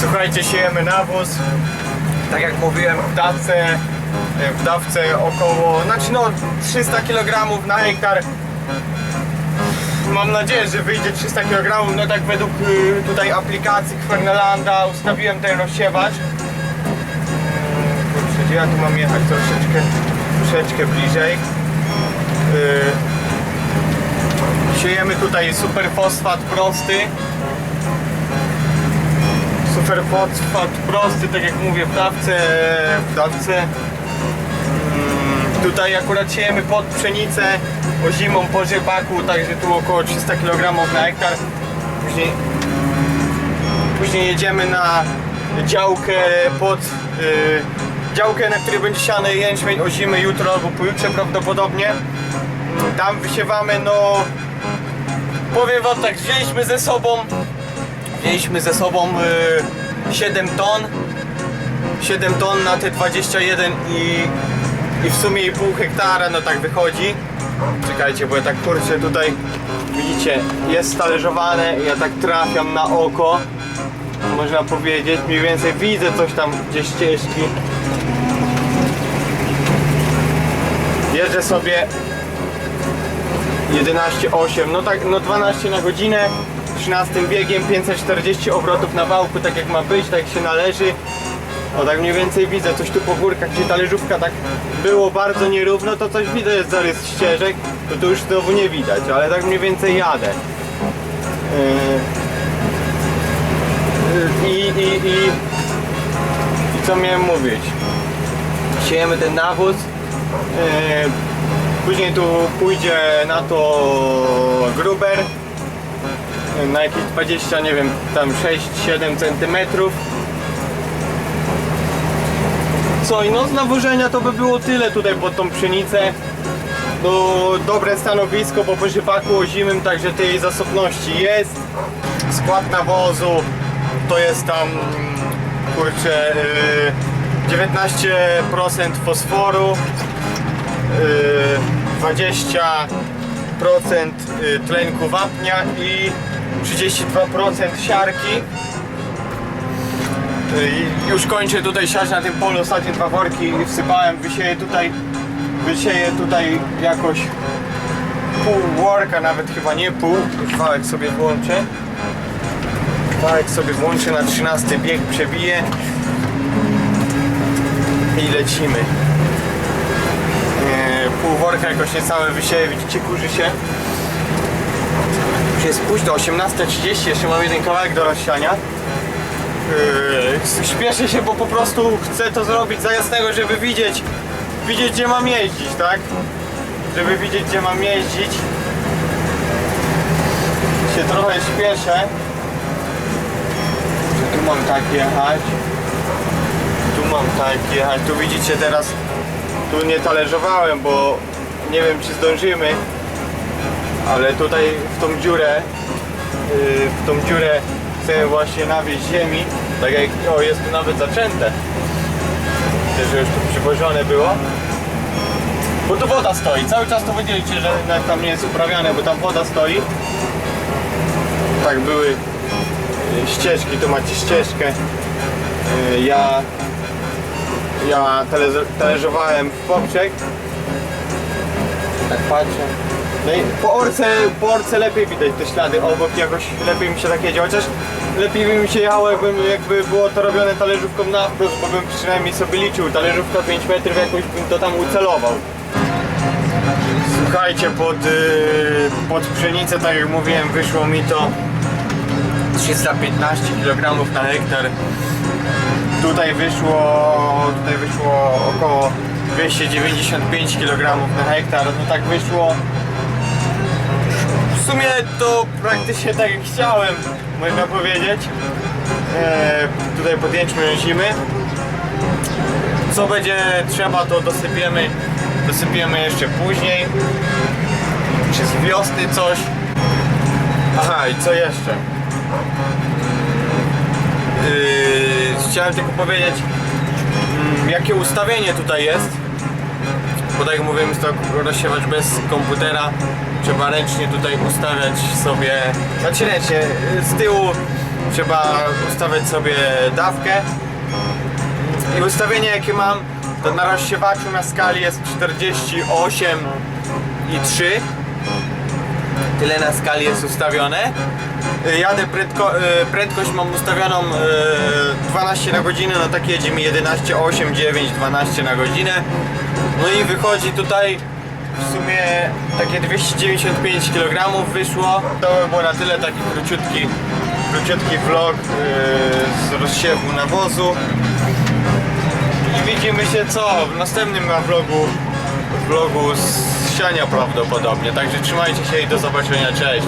Słuchajcie, siejemy nawóz. Tak jak mówiłem, w dawce, w dawce około, znaczy no 300 kg na hektar. Mam nadzieję, że wyjdzie 300 kg. No tak według y, tutaj aplikacji Kwernelanda ustawiłem ten rozsiewacz. Kurczę, ja tu mam jechać? Troszeczkę, troszeczkę bliżej. Y, Siejemy tutaj superfosfat prosty. Superfosfat prosty, tak jak mówię, w dawce, w dawce. Mm, Tutaj akurat siejemy pod pszenicę ozimą po rzepaku, także tu około 300 kg na hektar. Później, później jedziemy na działkę pod y, działkę, na której będzie siany jęczmień ozimy jutro albo pojutrze prawdopodobnie. Tam wysiewamy no powiem wam tak, wzięliśmy ze sobą wzięliśmy ze sobą y, 7 ton. 7 ton na te 21 i, i w sumie i pół hektara no tak wychodzi. Czekajcie, bo ja tak kurczę tutaj widzicie, jest talerzowane ja tak trafiam na oko. Można powiedzieć, mniej więcej widzę coś tam gdzieś ścieżki. Jeżdżę sobie 11,8, no tak, no 12 na godzinę, 13 biegiem, 540 obrotów na wałku, tak jak ma być, tak jak się należy. O tak mniej więcej widzę, coś tu po górkach, gdzie talerzówka tak było bardzo nierówno, to coś widzę, jest zarys ścieżek, to tu już znowu nie widać, ale tak mniej więcej jadę. Yy, I, i, i, i co miałem mówić? Siejemy ten nawóz, yy, Później tu pójdzie na to gruber na jakieś 20, nie wiem, tam 6-7 centymetrów. Co i no z nawożenia to by było tyle tutaj pod tą pszenicę. No dobre stanowisko, bo po rzepaku ozimym, także tej zasobności jest. Skład nawozu to jest tam kurczę yy, 19% fosforu, yy, 20% y, tlenku wapnia i 32% siarki. Y, Już kończę tutaj siać na tym polu, ostatnie dwa worki wsypałem, wysieję tutaj, wysieję tutaj jakoś pół worka, nawet chyba nie pół, wałek sobie włączę. Wałek sobie włączę na 13 bieg, przebiję i lecimy. E, pół worka jakoś niecałe wysieje, widzicie, kurzy się. Już jest późno, 18.30, jeszcze mam jeden kawałek do rozsiania. Yy, śpieszę się, bo po prostu chcę to zrobić za jasnego, żeby widzieć, widzieć gdzie mam jeździć, tak? Żeby widzieć gdzie mam jeździć. Się trochę śpieszę. Tu mam tak jechać. Tu mam tak jechać. Tu widzicie teraz tu nie talerzowałem, bo nie wiem czy zdążymy, ale tutaj w tą dziurę, yy, w tą dziurę chcę właśnie nawieźć ziemi, tak jak, o jest tu nawet zaczęte, że już tu przywożone było, bo tu woda stoi, cały czas to widzieliście, że tam nie jest uprawiane, bo tam woda stoi, tak były yy, ścieżki, tu macie ścieżkę, Yy, ja ja talerz- talerzowałem w poprzek. Tak patrzę. No i po orce, po orce lepiej widać te ślady obok, jakoś lepiej mi się tak jedzie, chociaż lepiej by mi się jechało jakbym, jakby było to robione talerzówką na wprost, bo bym przynajmniej sobie liczył, talerzówka 5 metrów, jakoś bym to tam ucelował. Słuchajcie, pod, yy, pod pszenicę, tak jak mówiłem, wyszło mi to 315 kg na hektar Tutaj wyszło, tutaj wyszło około 295 kg na hektar, no tak wyszło. W sumie to praktycznie tak jak chciałem, można powiedzieć. E, tutaj podjęliśmy zimy. Co będzie trzeba to dosypiemy, dosypiemy jeszcze później. Czy z wiosny coś. Aha i co jeszcze? Yy, chciałem tylko powiedzieć, mm, jakie ustawienie tutaj jest. Bo tak jak mówiłem, jest to rozsiewacz bez komputera. Trzeba ręcznie tutaj ustawiać sobie, znaczy ręcznie, z tyłu trzeba ustawiać sobie dawkę. I ustawienie jakie mam, to na rozsiewaczu na skali jest 48 i 3. Tyle na skali jest ustawione. Y, Jadę prędko, y, prędkość mam ustawioną y, 12 na godzinę, no tak jedzie mi 11, 8, 9, 12 na godzinę. No i wychodzi tutaj w sumie takie 295 kg wyszło. To by było na tyle taki króciutki, króciutki vlog y, z rozsiewu nawozu. I widzimy się co w następnym vlogu, vlogu z siania prawdopodobnie. Także trzymajcie się i do zobaczenia, cześć.